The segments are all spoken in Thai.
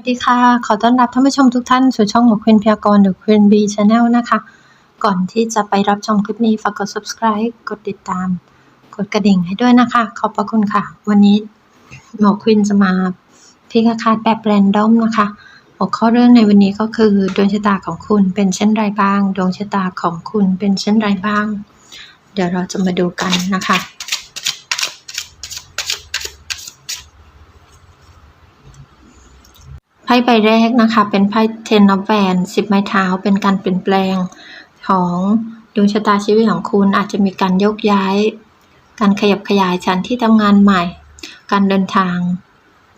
วัสดีค่ะ ขอต้อนรับท่านผู้ชมทุกท่านสู่ช่องของควีนพยากรณ์หรือ Queen B Channel นะคะ ก่อนที่จะไปรับชมคลิปนี้ฝากกด subscribe กดติดตาม กดกระดิ่งให้ด้วยนะคะ ขอบพระคุณค่ะ วันนี้หมอควินจะมาพิกาคาดแบบแรนดอมนะคะ หัวข้อเรื่องในวันนี้ก็คือดวงชะตาของคุณเป็นเช่นไรบ้าง ดวงชะตาของคุณเป็นเช่นไรบ้าง เดี๋ยวเราจะมาดูกันนะคะ ไพ่ใบแรกนะคะ เป็นไพ่เทนนับแวนสิบไม้เท้าเป็นการเปลี่ยนแปลงของดวงชะตาชีวิตของคุณอาจจะมีการยกย้าย การขยับขยายชั้นที่ทำงานใหม่ การเดินทาง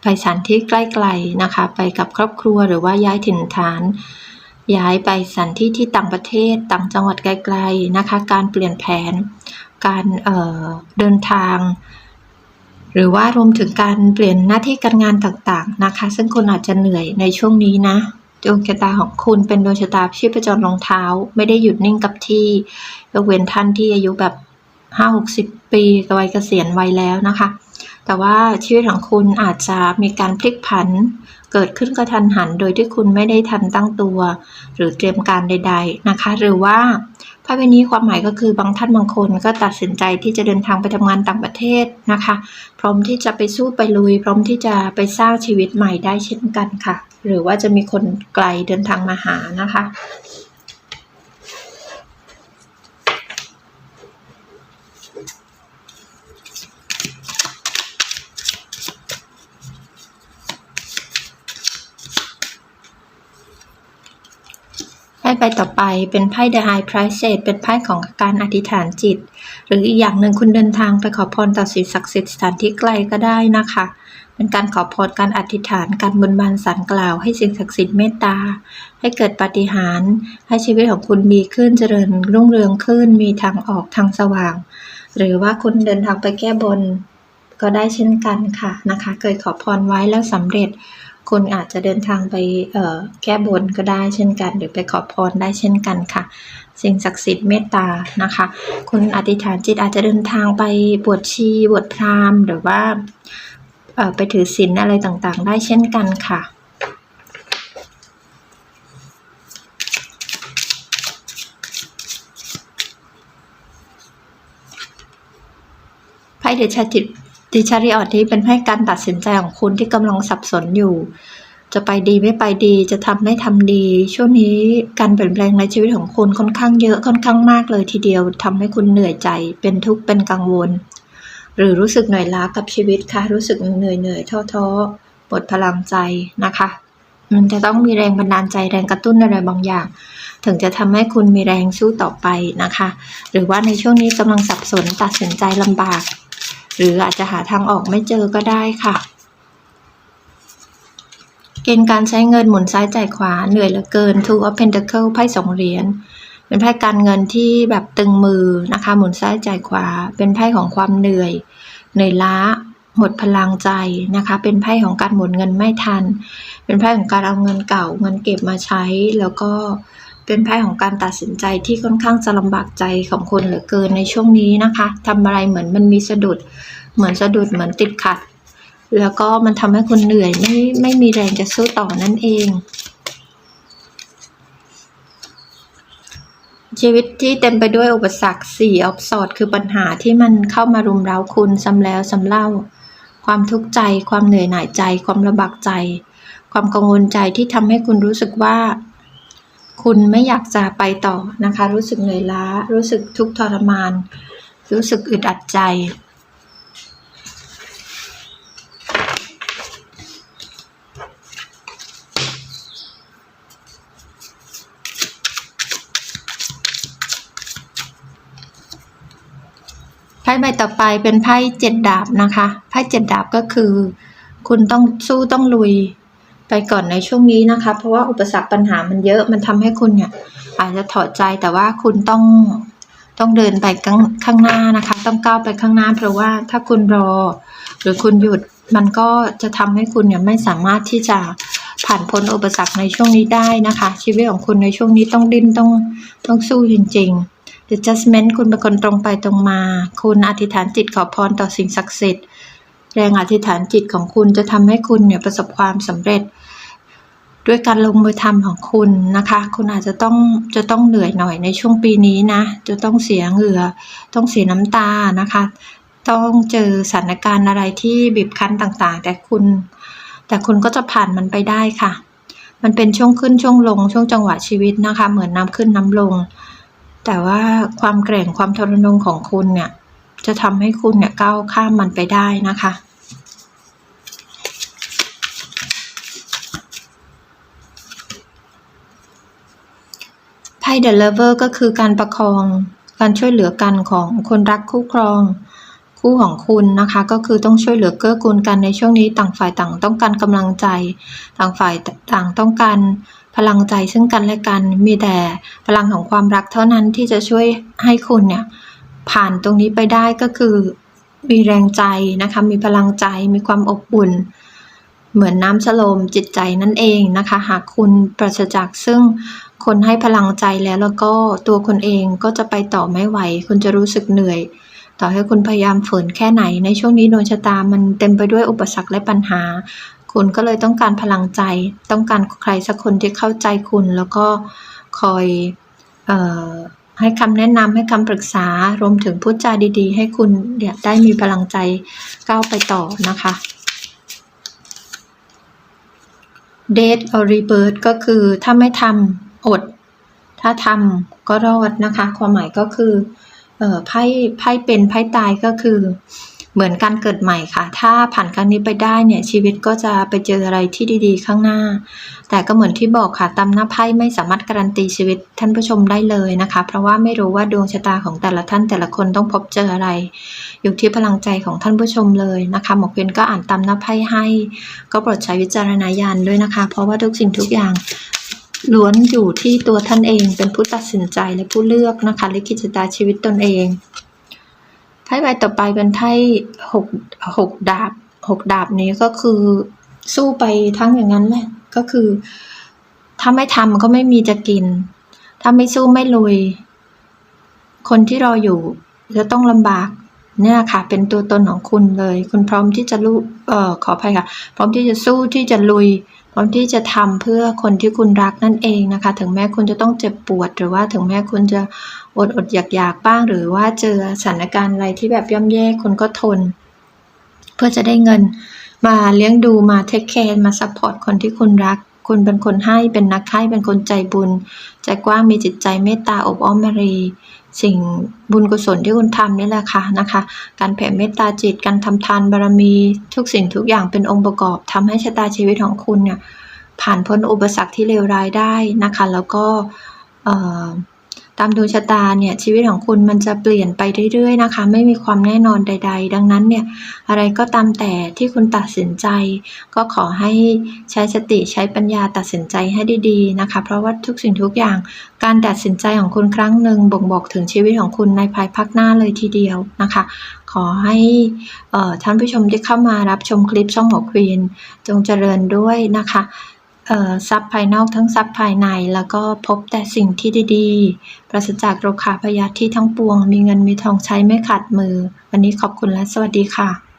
ไปสถานที่ใกล้ๆนะคะ ไปกับครอบครัวหรือว่าย้ายถิ่นฐาน ย้ายไปสถานที่ที่ต่างประเทศต่างจังหวัดไกลๆนะคะ การเปลี่ยนแผน การเเดินทาง หรือว่ารวมถึงการเปลี่ยนหน้าที่การงานต่างๆนะคะ ซึ่งคุณอาจจะเหนื่อยในช่วงนี้นะดวงชะตาของคุณเป็นดวงชะตาชีพจรรองเท้า ไม่ได้หยุดนิ่งกับที่ยกเว้นท่านที่อายุแบบห้าหกสิบปีกวัยเกษียณวัยแล้วนะคะ แต่ว่าชีวิตของคุณอาจจะมีการพลิกผัน เกิดขึ้นกระทันหัน โดยที่คุณไม่ได้ทันตั้งตัว หรือเตรียมการใด ๆนะคะ หรือว่า ไพ่ใบนี้ความหมายก็คือบางท่านบางคนก็ตัดสินใจที่จะเดินทางไปทำงานต่างประเทศนะคะ พร้อมที่จะไปสู้ไปลุย พร้อมที่จะไปสร้างชีวิตใหม่ได้เช่นกันค่ะ หรือว่าจะมีคนไกลเดินทางมาหานะคะ ใบต่อไปเป็นไพ่ The High Priestess เป็นไพ่ของการอธิษฐานจิต หรืออีกอย่างหนึ่งคุณเดินทางไปขอพรต่อสิ่งศักดิ์สิทธิ์สถานที่ไกลก็ได้นะคะ เป็นการขอพรการอธิษฐานการบนบานสารกล่าว ให้สิ่งศักดิ์สิทธิ์เมตตา ให้เกิดปาฏิหาริย์ให้ชีวิตของคุณดีขึ้นเจริญรุ่งเรืองขึ้นมีทางออกทางสว่าง หรือว่าคุณเดินทางไปแก้บนก็ได้เช่นกันค่ะนะคะ เคยขอพรไว้แล้วสำเร็จ คุณอาจจะเดินทางไปแก้บนก็ได้เช่นกัน หรือไปขอพรได้เช่นกันค่ะ สิ่งศักดิ์สิทธิ์เมตตานะคะ คุณอธิษฐานจิตอาจจะเดินทางไปบวชชีบวชพราหมณ์ หรือว่าไปถือศีลอะไรต่างๆ ได้เช่นกันค่ะไพ่เดชาจิต ดิชาริออดนี้เป็นไพ่การตัดสินใจของคุณที่กำลังสับสนอยู่ จะไปดีไม่ไปดี จะทำไม่ทำดี ช่วงนี้การเปลี่ยนแปลงในชีวิตของคุณค่อนข้างเยอะค่อนข้างมากเลยทีเดียวทำให้คุณเหนื่อยใจ เป็นทุกข์เป็นกังวล หรือรู้สึกเหนื่อยล้ากับชีวิตค่ะ รู้สึกเหนื่อยเหนื่อยท้อท้อหมดพลังใจนะคะ มันจะต้องมีแรงบันดาลใจแรงกระตุ้นอะไรบางอย่างถึงจะทำให้คุณมีแรงสู้ต่อไปนะคะ หรือว่าในช่วงนี้กำลังสับสนตัดสินใจลำบาก หรืออาจจะหาทางออกไม่เจอก็ได้ค่ะ เกณฑ์การใช้เงินหมุนซ้ายจ่ายขวาเหนื่อยเหลือเกิน Two of Pentacle ไพ่สองเหรียญเป็นไพ่การเงินที่แบบตึงมือนะคะ หมุนซ้ายจ่ายขวา เป็นไพ่ของความเหนื่อย เหนื่อยล้าหมดพลังใจนะคะ เป็นไพ่ของการหมุนเงินไม่ทัน เป็นไพ่ของการเอาเงินเก่าเงินเก็บมาใช้แล้วก็ เป็นไพ่ของการตัดสินใจที่ค่อนข้างจะลำบากใจของคนเหลือเกินในช่วงนี้นะคะทำอะไรเหมือนมันมีสะดุด เหมือนสะดุดเหมือนติดขัด แล้วก็มันทำให้คุณเหนื่อยไม่ไม่มีแรงจะสู้ต่อนั่นเอง ชีวิตที่เต็มไปด้วยอุปสรรคสี่ออฟสอดคือปัญหาที่มันเข้ามารุมเร้าคุณซ้ำแล้วซ้ำเล่า ความทุกข์ใจ ความเหนื่อยหน่ายใจ ความลำบากใจ ความกังวลใจที่ทำให้คุณรู้สึกว่า คุณไม่อยากจะไปต่อนะคะ รู้สึกเหนื่อยล้า รู้สึกทุกข์ทรมาน รู้สึกอึดอัดใจ ไพ่ใบต่อไปเป็นไพ่เจ็ดดาบนะคะ ไพ่เจ็ดดาบก็คือ คุณต้องสู้ต้องลุย ไปก่อนในช่วงนี้นะคะ เพราะว่าอุปสรรคปัญหามันเยอะมันทำให้คุณเนี่ย อาจจะถอดใจแต่ว่าคุณต้องต้องเดินไปข้างข้างหน้านะคะ ต้องก้าวไปข้างหน้า เพราะว่าถ้าคุณรอ หรือคุณหยุดมันก็จะทำให้คุณเนี่ยไม่สามารถที่จะผ่านพ้นอุปสรรคในช่วงนี้ได้นะคะ ชีวิตของคุณในช่วงนี้ต้องดิ้นต้องต้องสู้จริงๆ The Judgment คุณเป็นคนตรงไปตรงมา คุณอธิษฐานจิตขอพรต่อสิ่งศักดิ์สิทธิ์ แรงอธิษฐานจิตของคุณจะทำให้คุณเนี่ยประสบความสำเร็จ ด้วยการลงมือทำของคุณนะคะ คุณอาจจะต้องจะต้องเหนื่อยหน่อยในช่วงปีนี้นะ จะต้องเสียเหงื่อ ต้องเสียน้ำตานะคะ ต้องเจอสถานการณ์อะไรที่บีบคั้นต่างๆ แต่คุณ แต่คุณก็จะผ่านมันไปได้ค่ะ มันเป็นช่วงขึ้นช่วงลงช่วงจังหวะชีวิตนะคะ เหมือนน้ำขึ้นน้ำลง แต่ว่าความแกร่งความทรนงของคุณเนี่ย จะทำให้คุณเนี่ยก้าวข้ามมันไปได้นะคะ ไพ่ The Lover ก็คือการประคองการช่วยเหลือกันของคนรักคู่ครองคู่ของคุณนะคะก็คือต้องช่วยเหลือเกื้อกูลกันในช่วงนี้ต่างฝ่ายต่างต้องการกำลังใจ ต่างฝ่ายต่างต้องการพลังใจซึ่งกันและกันมีแต่พลังของความรักเท่านั้นที่จะช่วยให้คุณเนี่ย ผ่านตรงนี้ไปได้ก็คือมีแรงใจนะคะ มีพลังใจ มีความอบอุ่น เหมือนน้ำชโลมจิตใจนั่นเองนะคะ หากคุณปราศจากซึ่งคนให้พลังใจแล้วแล้วก็ตัวคนเองก็จะไปต่อไม่ไหว คุณจะรู้สึกเหนื่อย ต่อให้คุณพยายามฝืนแค่ไหน ในช่วงนี้ดวงชะตามันเต็มไปด้วยอุปสรรคและปัญหา คุณก็เลยต้องการพลังใจ ต้องการใครสักคนที่เข้าใจคุณแล้วก็คอยเอ่อ ให้คำแนะนำให้คำปรึกษารวมถึงพูดจาดี ๆ ให้คุณเนี่ยได้มีพลังใจก้าวไปต่อนะคะ Date or Rebirth ก็คือถ้าไม่ทำอด ถ้าทำก็รอดนะคะ ความหมายก็คือเอ่อไพ่ไพ่เป็นไพ่ตายก็คือ เหมือนการเกิดใหม่ค่ะ ถ้าผ่านครั้งนี้ไปได้เนี่ยชีวิตก็จะไปเจออะไรที่ดีๆ ข้างหน้า แต่ก็เหมือนที่บอกค่ะตามหน้าไพ่ไม่สามารถการันตีชีวิตท่านผู้ชมได้เลยนะคะ เพราะว่าไม่รู้ว่าดวงชะตาของแต่ละท่านแต่ละคนต้องพบเจออะไร อยู่ที่พลังใจของท่านผู้ชมเลยนะคะหมอเพียนก็อ่านตามหน้าไพ่ให้ ก็โปรดใช้วิจารณญาณด้วยนะคะ เพราะว่าทุกสิ่งทุกอย่างล้วนอยู่ที่ตัวท่านเองเป็นผู้ตัดสินใจและผู้เลือกนะคะลิขิตชะตาชีวิตตนเอง ไพ่ใบต่อไปเป็นไพ่หกหกดาบหกดาบนี้ก็คือสู้ไปทั้งอย่างนั้นแหละ ก็คือ ถ้าไม่ทำก็ไม่มีจะกิน ถ้าไม่สู้ไม่ลุย คนที่รออยู่จะต้องลำบาก เนี่ยค่ะ เป็นตัวตนของคุณเลย คุณพร้อมที่จะรู้เอ่อขออภัยค่ะ พร้อมที่จะสู้ที่จะลุย พร้อมที่จะทำเพื่อคนที่คุณรักนั่นเองนะคะ ถึงแม้คุณจะต้องเจ็บปวด หรือว่าถึงแม้คุณจะอดอดอยากอยากบ้าง หรือว่าเจอสถานการณ์อะไรที่แบบย่ำแย่คุณก็ทน เพื่อจะได้เงินมาเลี้ยงดูมาเทคแคร์มาซัพพอร์ตคนที่คุณรัก คุณเป็นคนให้เป็นนักให้เป็นคนใจบุญ ใจกว้างมีจิตใจเมตตาอบอ้อมมารี สิ่งบุญกุศลที่คุณทำนี่แหละค่ะนะคะ การแผ่เมตตาจิตการทำทานบารมี ทุกสิ่งทุกอย่างเป็นองค์ประกอบทำให้ชะตาชีวิตของคุณเนี่ยผ่านพ้นอุปสรรคที่เลวร้ายได้นะคะ แล้วก็ ตามดวงชะตาเนี่ยชีวิตของคุณมันจะเปลี่ยนไปเรื่อยๆนะคะ ไม่มีความแน่นอนใด ๆ ดังนั้นเนี่ยอะไรก็ตามแต่ที่คุณตัดสินใจ ก็ขอให้ใช้สติใช้ปัญญาตัดสินใจให้ดีๆนะคะ เพราะว่าทุกสิ่งทุกอย่างการตัดสินใจของคุณครั้งหนึ่งบ่งบอกถึงชีวิตของคุณในภายภาคหน้าเลยทีเดียวนะคะ ขอให้ท่านผู้ชมที่เข้ามารับชมคลิปช่องหมอควีนจงเจริญด้วยนะคะ ทรัพย์ภายนอกทั้งทรัพย์ภายใน แล้วก็พบแต่สิ่งที่ดีๆ ปราศจากโรคาพยาธิทั้งปวง มีเงินมีทองใช้ไม่ขาดมือ วันนี้ขอบคุณและสวัสดีค่ะ